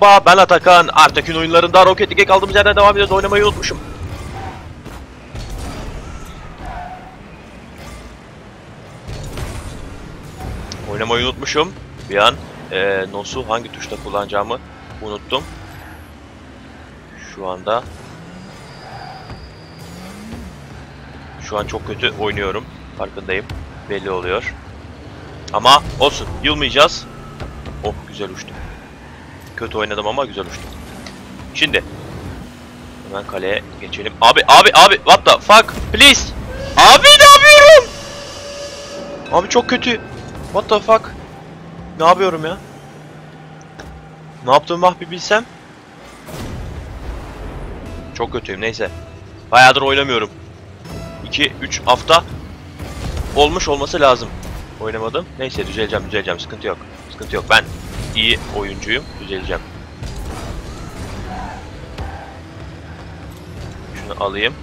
Merhaba ben Atakan. Artekin oyunlarında Rocket League kaldığımız yerden devam ediyoruz. Oynamayı unutmuşum. Oynamayı unutmuşum. Bir an eee Nos'u hangi tuşta kullanacağımı unuttum. Şu anda Şu an çok kötü oynuyorum. Farkındayım. Belli oluyor. Ama olsun. Yılmayacağız. Oh güzel uçtum. Kötü oynadım ama güzel uçtum. Şimdi hemen kaleye geçelim. Abi abi abi what the fuck please. Abi ne yapıyorum? Abi çok kötü. What the fuck? Ne yapıyorum ya? Ne yaptığımı ah bir bilsem. Çok kötüyüm neyse. Bayağıdır oynamıyorum. 2-3 hafta olmuş olması lazım. Oynamadım. Neyse düzeleceğim düzeleceğim sıkıntı yok. Sıkıntı yok ben iyi oyuncuyum düzeleceğim. Şunu alayım.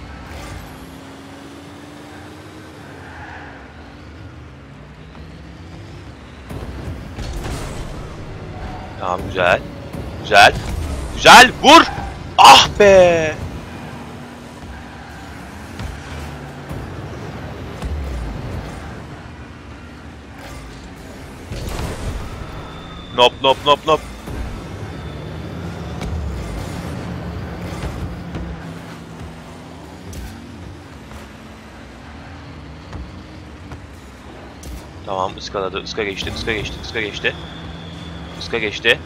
Tamam güzel. Güzel. Güzel vur. Ah be. Nop nop nop nop. Tamam ıskaladı. Iska geçti. ıska geçti. ıska geçti. Iska geçti.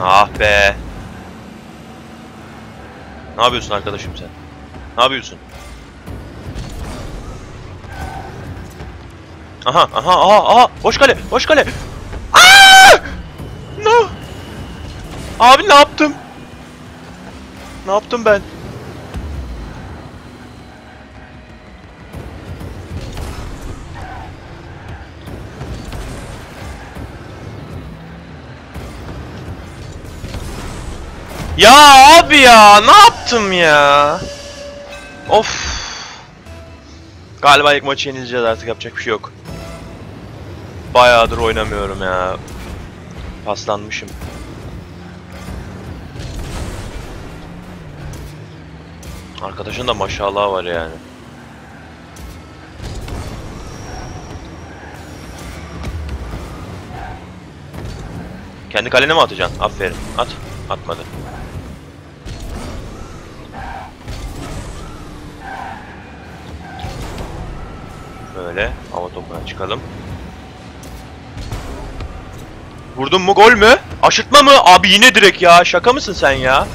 Ah be. Ne yapıyorsun arkadaşım sen? Ne yapıyorsun? Aha aha aha aha boş kale boş kale. Aa! No. Abi ne yaptım? Ne yaptım ben? Ya abi ya ne yaptım ya? Of. Galiba ilk maçı yenileceğiz artık yapacak bir şey yok. Bayağıdır oynamıyorum ya. Paslanmışım. Arkadaşın da maşallah var yani. Kendi kalene mi atacaksın? Aferin. At. Atmadı. Böyle hava topuna çıkalım. Vurdun mu gol mü? Aşırtma mı? Abi yine direkt ya. Şaka mısın sen ya?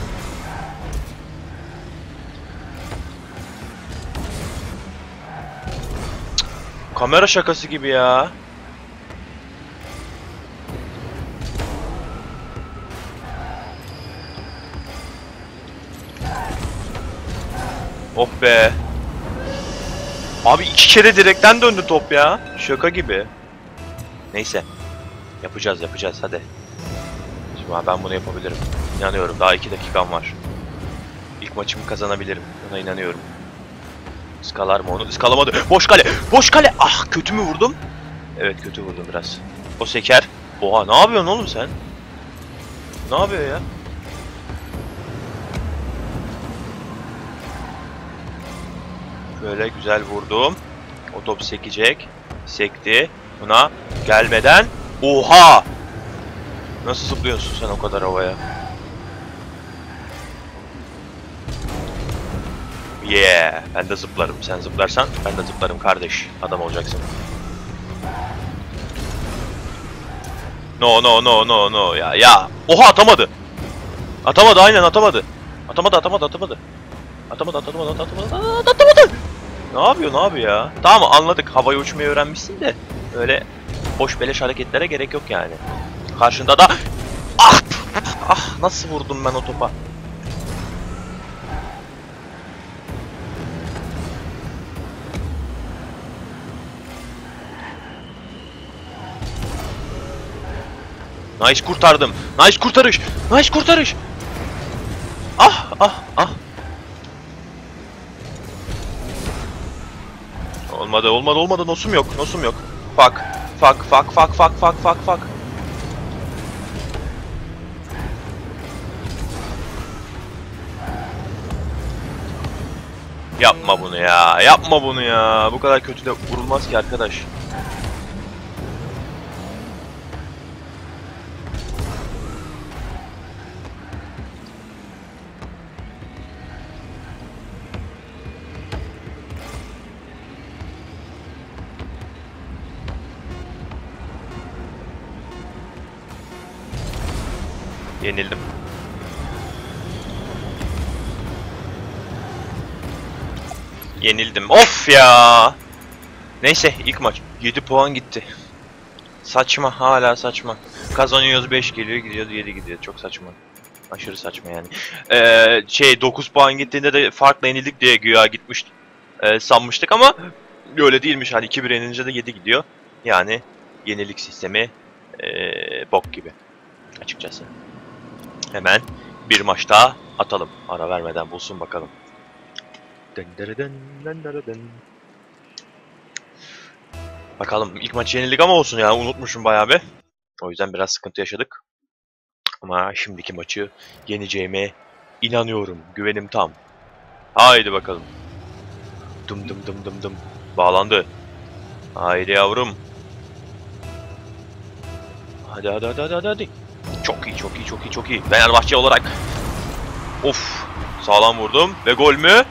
Kamera şakası gibi ya. Oh be. Abi iki kere direkten döndü top ya. Şaka gibi. Neyse. Yapacağız yapacağız hadi. Şimdi ben bunu yapabilirim. İnanıyorum daha iki dakikam var. İlk maçımı kazanabilirim. Buna inanıyorum. Iskalar mı onu? Iskalamadı. Boş kale. Boş kale. Ah kötü mü vurdum? Evet kötü vurdum biraz. O seker. Oha ne yapıyorsun oğlum sen? Ne yapıyor ya? Böyle güzel vurdum. O top sekecek. Sekti. Buna gelmeden. Oha! Nasıl zıplıyorsun sen o kadar havaya? Yeah! Ben de zıplarım. Sen zıplarsan ben de zıplarım kardeş. Adam olacaksın. No no no no no ya ya. Oha atamadı. Atamadı aynen atamadı. Atamadı atamadı atamadı. Atamadı atamadı atamadı atamadı. Ne yapıyor ne yapıyor ya? Tamam anladık havaya uçmayı öğrenmişsin de öyle boş beleş hareketlere gerek yok yani. Karşında da ah ah nasıl vurdum ben o topa? Nice kurtardım. Nice kurtarış. Nice kurtarış. Ah ah ah. Olmadı olmadı olmadı nosum yok nosum yok. Fuck. Fuck fuck fuck fuck fuck fuck fuck. Yapma bunu ya. Yapma bunu ya. Bu kadar kötü de vurulmaz ki arkadaş. Yenildim. Yenildim. Of ya. Neyse ilk maç. 7 puan gitti. Saçma hala saçma. Kazanıyoruz 5 geliyor gidiyor 7 gidiyor. Çok saçma. Aşırı saçma yani. Ee, şey 9 puan gittiğinde de farkla yenildik diye güya gitmiş e, sanmıştık ama öyle değilmiş. Hani 2-1 yenilince de 7 gidiyor. Yani yenilik sistemi e, bok gibi açıkçası. Hemen bir maç daha atalım. Ara vermeden bulsun bakalım. Bakalım ilk maçı yenildik ama olsun ya unutmuşum bayağı bir. O yüzden biraz sıkıntı yaşadık. Ama şimdiki maçı yeneceğime inanıyorum. Güvenim tam. Haydi bakalım. Dım dım dım dım dım. Bağlandı. Haydi yavrum. Hadi hadi hadi hadi hadi. Çok iyi çok iyi çok iyi çok iyi. Fenerbahçe olarak. Of. Sağlam vurdum. Ve gol mü?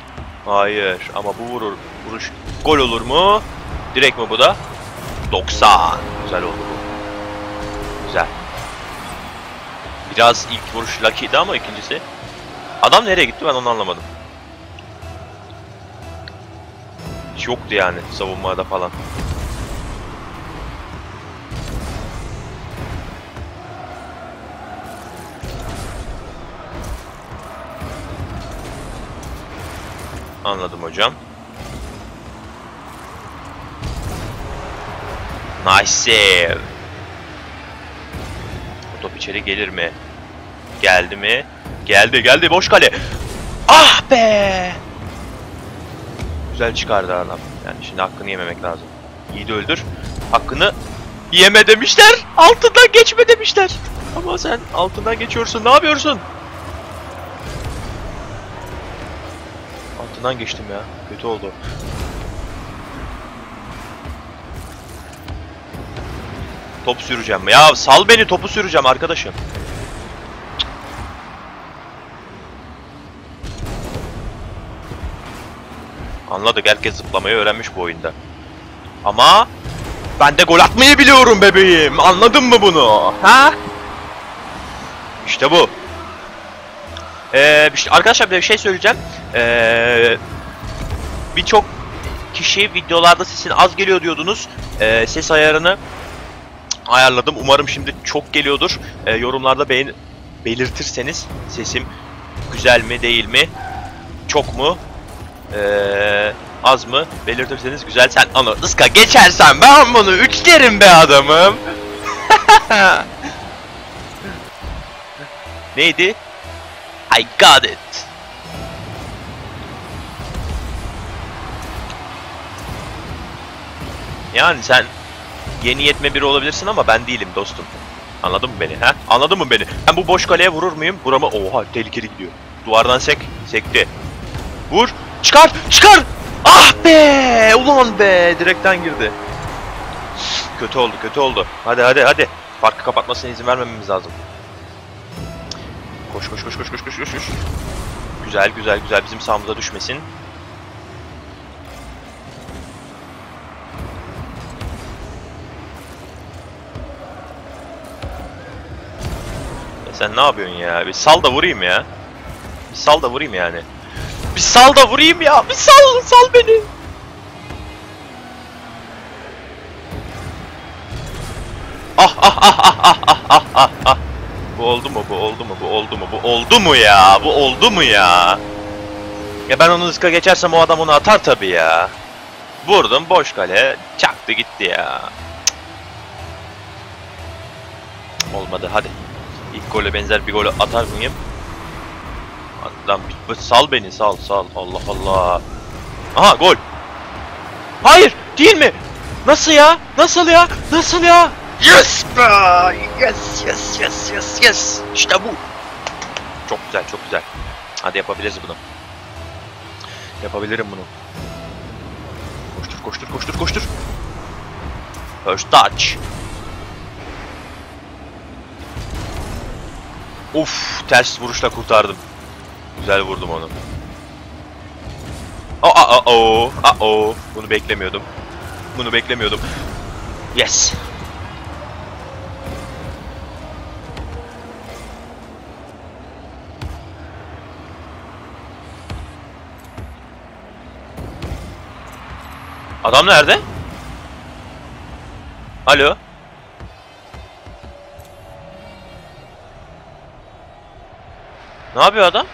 Hayır. Ama bu vurur. Vuruş. Gol olur mu? Direkt mi bu da? 90. Güzel oldu bu. Güzel. Biraz ilk vuruş lucky'di ama ikincisi. Adam nereye gitti ben onu anlamadım. Hiç yoktu yani savunmada falan. Anladım hocam. Nice. Bu top içeri gelir mi? Geldi mi? Geldi geldi boş kale. Ah be! Güzel çıkardı adam. Yani şimdi hakkını yememek lazım. İyi de öldür. Hakkını yeme demişler. Altından geçme demişler. Ama sen altından geçiyorsun. Ne yapıyorsun? Altından geçtim ya. Kötü oldu. Top süreceğim. Ya sal beni topu süreceğim arkadaşım. Anladık herkes zıplamayı öğrenmiş bu oyunda. Ama ben de gol atmayı biliyorum bebeğim. Anladın mı bunu? Ha? İşte bu. Ee, bir şey- arkadaşlar bir şey söyleyeceğim. Ee, Birçok kişi videolarda sesin az geliyor diyordunuz. Ee, ses ayarını ayarladım. Umarım şimdi çok geliyordur. Ee, yorumlarda beğen belirtirseniz sesim güzel mi değil mi? Çok mu? Ee, az mı? Belirtirseniz güzel. Sen onu ıska geçersen ben bunu üçlerim be adamım. Neydi? I got it. Yani sen yeni yetme biri olabilirsin ama ben değilim dostum. Anladın mı beni ha? Anladın mı beni? Ben bu boş kaleye vurur muyum? Burama oha tehlikeli gidiyor. Duvardan sek. Sekti. Vur. Çıkar. Çıkar. Ah be. Ulan be. Direkten girdi. Kötü oldu. Kötü oldu. Hadi hadi hadi. Farkı kapatmasına izin vermememiz lazım. Koş koş koş koş koş koş. koş. Güzel güzel güzel. Bizim sahamıza düşmesin. Sen ne yapıyorsun ya? Bir sal da vurayım ya. Bir sal da vurayım yani. Bir sal da vurayım ya. Bir sal, sal beni. Ah ah ah ah ah ah ah ah ah. Bu oldu mu? Bu oldu mu? Bu oldu mu? Bu oldu mu ya? Bu oldu mu ya? Ya ben onu ıska geçersem o adam onu atar tabii ya. Vurdum boş kale. Çaktı gitti ya. Cık. Olmadı hadi. İlk gole benzer bir gol atar mıyım? Lan sal beni sal sal. Allah Allah. Aha gol. Hayır. Değil mi? Nasıl ya? Nasıl ya? Nasıl ya? Yes be! Yes yes yes yes yes. İşte bu. Çok güzel çok güzel. Hadi yapabiliriz bunu. Yapabilirim bunu. Koştur koştur koştur koştur. First touch. Uf, ters vuruşla kurtardım. Güzel vurdum onu. Aa, aa, aa, aa, Bunu beklemiyordum. Bunu beklemiyordum. Yes. Adam nerede? Alo? Ne yapıyor adam?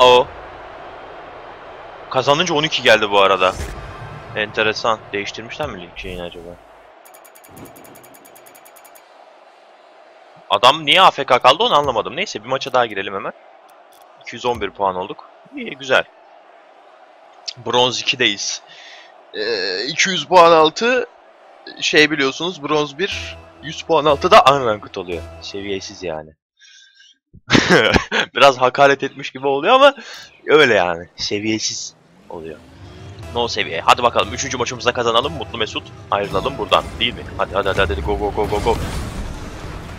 O. Kazanınca 12 geldi bu arada. Enteresan. Değiştirmişler mi lig şeyini acaba? Adam niye AFK kaldı onu anlamadım. Neyse bir maça daha girelim hemen. 211 puan olduk. İyi güzel. Bronz 2'deyiz. Ee, 200 puan altı şey biliyorsunuz bronz 1 100 puan altı da unranked oluyor. Seviyesiz yani. Biraz hakaret etmiş gibi oluyor ama öyle yani. Seviyesiz oluyor. No seviye. Hadi bakalım. Üçüncü maçımızda kazanalım. Mutlu Mesut. Ayrılalım buradan. Değil mi? Hadi hadi hadi. hadi. Go go go go go.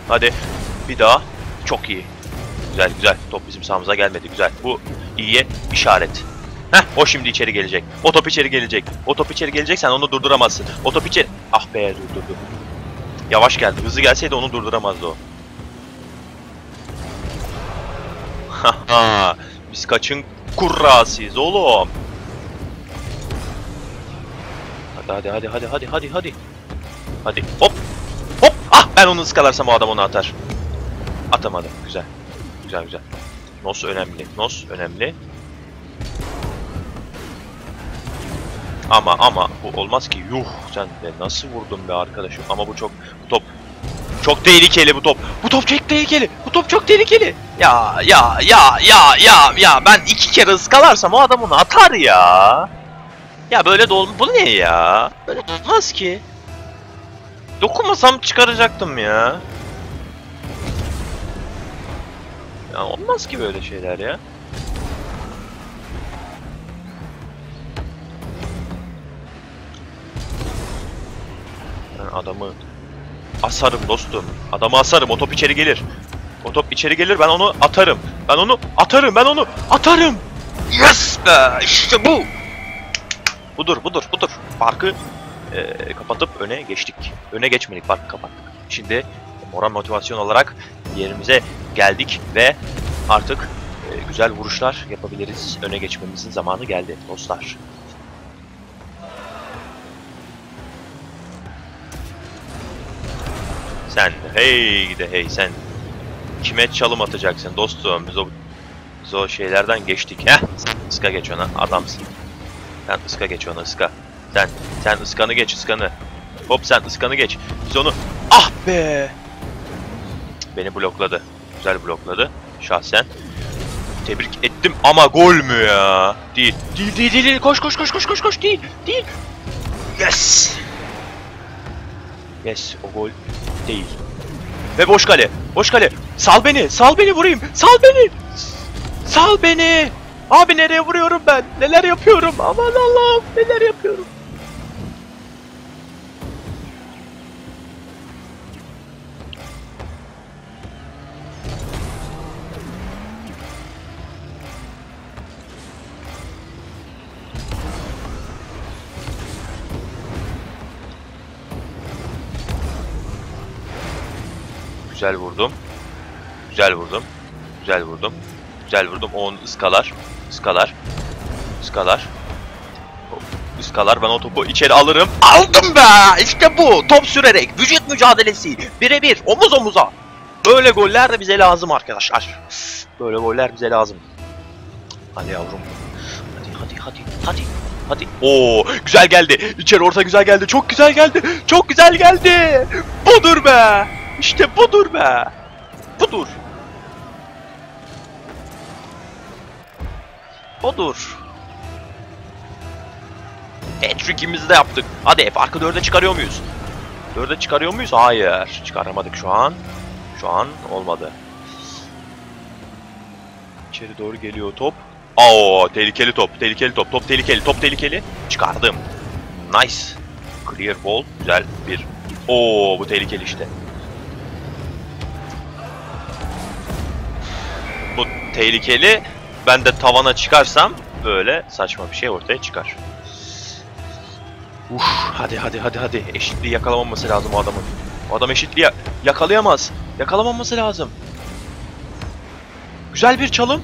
Hadi. Bir daha. Çok iyi. Güzel güzel. Top bizim sahamıza gelmedi. Güzel. Bu iyiye işaret. Heh o şimdi içeri gelecek. O top içeri gelecek. O top içeri gelecek sen onu durduramazsın. O top içeri... Ah be durdurdu. Yavaş geldi. Hızlı gelseydi onu durduramazdı o. Biz kaçın kurrasıyız oğlum. Hadi hadi hadi hadi hadi hadi. Hadi hop. Hop. Ah ben onu ıskalarsam o adam onu atar. Atamadı. Güzel. Güzel güzel. Nos önemli. Nos önemli. Ama ama bu olmaz ki. Yuh sen de nasıl vurdun be arkadaşım. Ama bu çok bu top çok tehlikeli bu top. Bu top çok tehlikeli. Bu top çok tehlikeli. Ya ya ya ya ya ya ben iki kere ıskalarsam o adam onu atar ya. Ya böyle de Bu ne ya? Böyle olmaz ki. Dokunmasam çıkaracaktım ya. Ya olmaz ki böyle şeyler ya. Ben adamı asarım dostum. Adamı asarım. O top içeri gelir. O top içeri gelir ben onu atarım. Ben onu atarım. Ben onu atarım. Yes be! İşte bu. Budur budur budur. Farkı eee, kapatıp öne geçtik. Öne geçmedik farkı kapattık. Şimdi moral motivasyon olarak yerimize geldik ve artık eee, güzel vuruşlar yapabiliriz. Öne geçmemizin zamanı geldi dostlar. Sen hey gide hey sen kime çalım atacaksın dostum? Biz o, biz o şeylerden geçtik. Heh sen ıska geç ona adamsın. Sen ıska geç ona ıska. Sen sen ıskanı geç ıskanı. Hop sen ıskanı geç. Biz onu ah be beni blokladı güzel blokladı şahsen tebrik ettim ama gol mü ya değil değil değil değil, koş koş koş koş koş koş değil değil yes yes o gol değil. Ve boş kale. Boş kale. Sal beni. Sal beni vurayım. Sal beni. Sal beni. Abi nereye vuruyorum ben? Neler yapıyorum? Aman Allah'ım neler yapıyorum? Güzel vurdum. Güzel vurdum. Güzel vurdum. Güzel vurdum. O onu ıskalar. Iskalar. Iskalar. Iskalar. Ben o topu içeri alırım. Aldım be! İşte bu. Top sürerek. Vücut mücadelesi. Birebir. Omuz omuza. Böyle goller de bize lazım arkadaşlar. Böyle goller bize lazım. Hadi yavrum. Hadi hadi hadi. Hadi. Hadi. Oo, güzel geldi. İçeri orta güzel geldi. Çok güzel geldi. Çok güzel geldi. Budur be. İşte budur be. Budur. Budur. Hat-trick'imizi de yaptık. Hadi farkı 4'e çıkarıyor muyuz? 4'e çıkarıyor muyuz? Hayır. Çıkaramadık şu an. Şu an olmadı. İçeri doğru geliyor top. Oo tehlikeli top, tehlikeli top, top tehlikeli, top tehlikeli. Çıkardım. Nice. Clear ball, güzel bir. Oo bu tehlikeli işte. Tehlikeli. Ben de tavana çıkarsam böyle saçma bir şey ortaya çıkar. Uf, hadi hadi hadi hadi. Eşitliği yakalamaması lazım o adamın. O adam eşitliği ya- yakalayamaz. Yakalamaması lazım. Güzel bir çalım.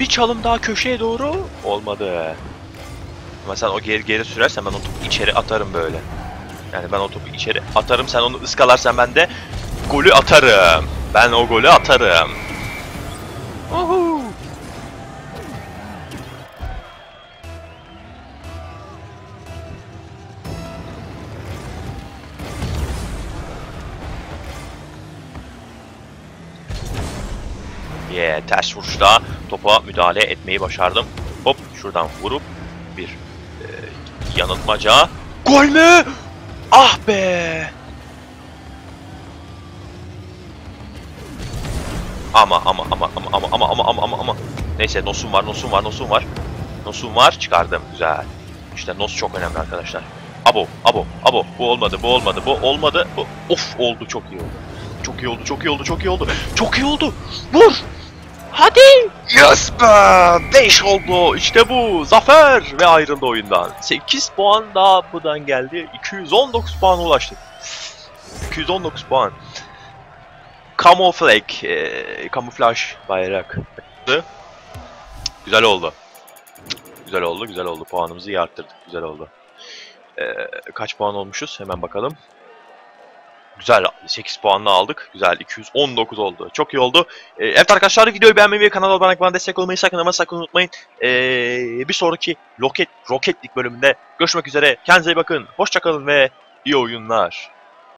Bir çalım daha köşeye doğru. Olmadı. Ama sen o geri geri sürersen ben o topu içeri atarım böyle. Yani ben o topu içeri atarım sen onu ıskalarsan ben de golü atarım. Ben o golü atarım. Ters vuruşta topa müdahale etmeyi başardım. Hop şuradan vurup bir e, yanıltmaca. Gol mü? Ah be! Ama ama ama ama ama ama ama ama ama ama. Neyse nosum var nosum var nosum var. Nosum var çıkardım güzel. İşte nos çok önemli arkadaşlar. Abo abo abo bu olmadı bu olmadı bu olmadı. Bu, of oldu çok iyi oldu. Çok iyi oldu çok iyi oldu çok iyi oldu. Çok iyi oldu. Vur! Hadi! Yes be! 5 oldu. İşte bu. Zafer! Ve ayrıldı oyundan. 8 puan daha buradan geldi. 219 puana ulaştık. 219 puan. Camouflage, e, kamuflaj bayrak. Güzel oldu. Güzel oldu, güzel oldu. Puanımızı iyi arttırdık. Güzel oldu. E, kaç puan olmuşuz? Hemen bakalım. Güzel 8 puanla aldık. Güzel 219 oldu. Çok iyi oldu. Ee, evet arkadaşlar videoyu beğenmeyi ve kanala abone olmayı destek olmayı sakın ama sakın unutmayın. Ee, bir sonraki Roket Roketlik bölümünde görüşmek üzere. Kendinize iyi bakın. Hoşçakalın ve iyi oyunlar.